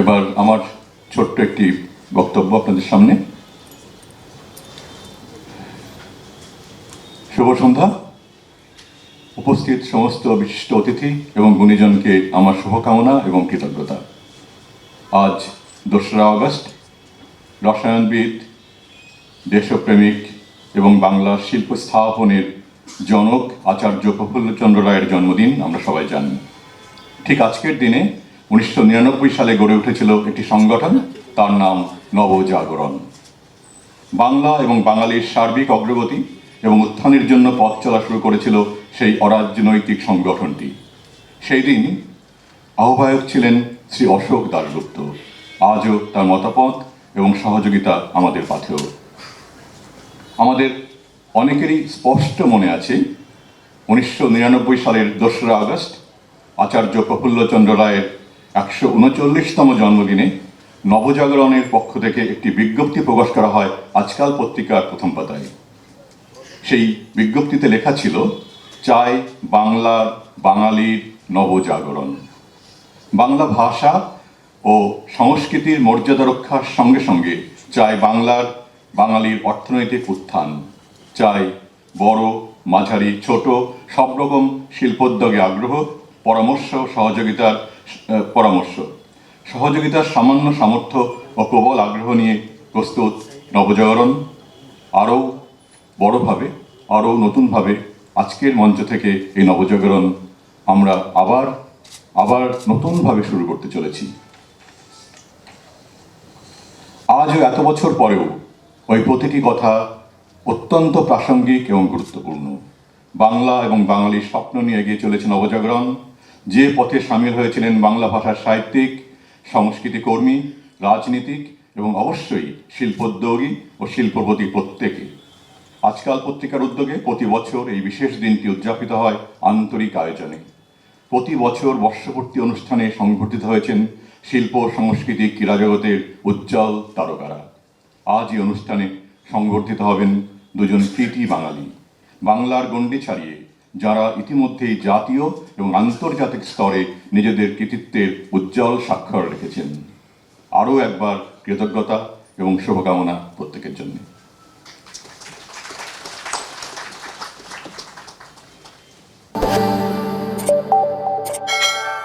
এবার আমার ছোট্ট একটি বক্তব্য আপনাদের সামনে। শুভ সন্ধ্যা। উপস্থিত সমস্ত বিশিষ্ট অতিথি এবং গুণীজনকে আমার শুভকামনা এবং কৃতজ্ঞতা। আজ দোসরা আগস্ট, রসায়নবিদ, দেশপ্রেমিক এবং বাংলার শিল্প স্থাপনের জনক আচার্য প্রফুল্লচন্দ্র রায়ের জন্মদিন আমরা সবাই জানি। ঠিক আজকের দিনে উনিশশো নিরানব্বই সালে গড়ে উঠেছিল একটি সংগঠন, তার নাম নবজাগরণ। বাংলা এবং বাঙালির সার্বিক অগ্রগতি এবং উত্থানের জন্য পথ চলা শুরু করেছিল সেই অরাজনৈতিক সংগঠনটি। সেই দিন আহ্বায়ক ছিলেন শ্রী অশোক দাশগুপ্ত। আজও তার মতামত এবং সহযোগিতা আমাদের পাথেও আমাদের অনেকেরই স্পষ্ট মনে আছে, উনিশশো নিরানব্বই সালের দোসরা আগস্ট আচার্য প্রফুল্লচন্দ্র রায়ের একশো উনচল্লিশতম জন্মদিনে নবজাগরণের পক্ষ থেকে একটি বিজ্ঞপ্তি প্রকাশ করা হয় আজকাল পত্রিকার প্রথম পাতায়। সেই বিজ্ঞপ্তিতে লেখা ছিল, চাই বাংলার বাঙালির নবজাগরণ। বাংলা ভাষা ও সংস্কৃতির মর্যাদা রক্ষার সঙ্গে সঙ্গে চাই বাংলার বাঙালির অর্থনৈতিক উত্থান, চাই বড়, মাঝারি, ছোট, সব রকম শিল্পোদ্যোগে আগ্রহ পরামর্শ, সহযোগিতার পরামর্শ। সহযোগিতার সামান্য সামর্থ্য ও প্রবল আগ্রহ নিয়ে প্রস্তুত নবজাগরণ। আরও বড়ভাবে, আরও নতুনভাবে আজকের মঞ্চ থেকে এই নবজাগরণ আমরা আবার আবার নতুনভাবে শুরু করতে চলেছি। আজও এত বছর পরেও ওই প্রতিটি কথা অত্যন্ত প্রাসঙ্গিক এবং গুরুত্বপূর্ণ। বাংলা এবং বাঙালির স্বপ্ন নিয়ে এগিয়ে চলেছে নবজাগরণ। যে পথে সামিল হয়েছিলেন বাংলা ভাষার সাহিত্যিক, সংস্কৃতি কর্মী, রাজনীতিক এবং অবশ্যই শিল্পোদ্যোগী ও শিল্পপতি প্রত্যেকে। আজকাল পত্রিকার উদ্যোগে প্রতি বছর এই বিশেষ দিনটি উদযাপিত হয় আন্তরিক আয়োজনে। প্রতি বছর বর্ষপূর্তি অনুষ্ঠানে সংঘটিত হয়েছেন শিল্প সংস্কৃতি ক্রীড়া জগতের উজ্জ্বল তারকারা। আজ এই অনুষ্ঠানে সংবর্ধিত হবেন দুজন কৃতি বাঙালি। বাংলার গণ্ডি ছাড়িয়ে যারা ইতিমধ্যেই জাতীয় এবং আন্তর্জাতিক স্তরে নিজেদের কৃতিত্বের উজ্জ্বল স্বাক্ষর রেখেছেন। আরও একবার কৃতজ্ঞতা এবং শুভকামনা প্রত্যেকের জন্য।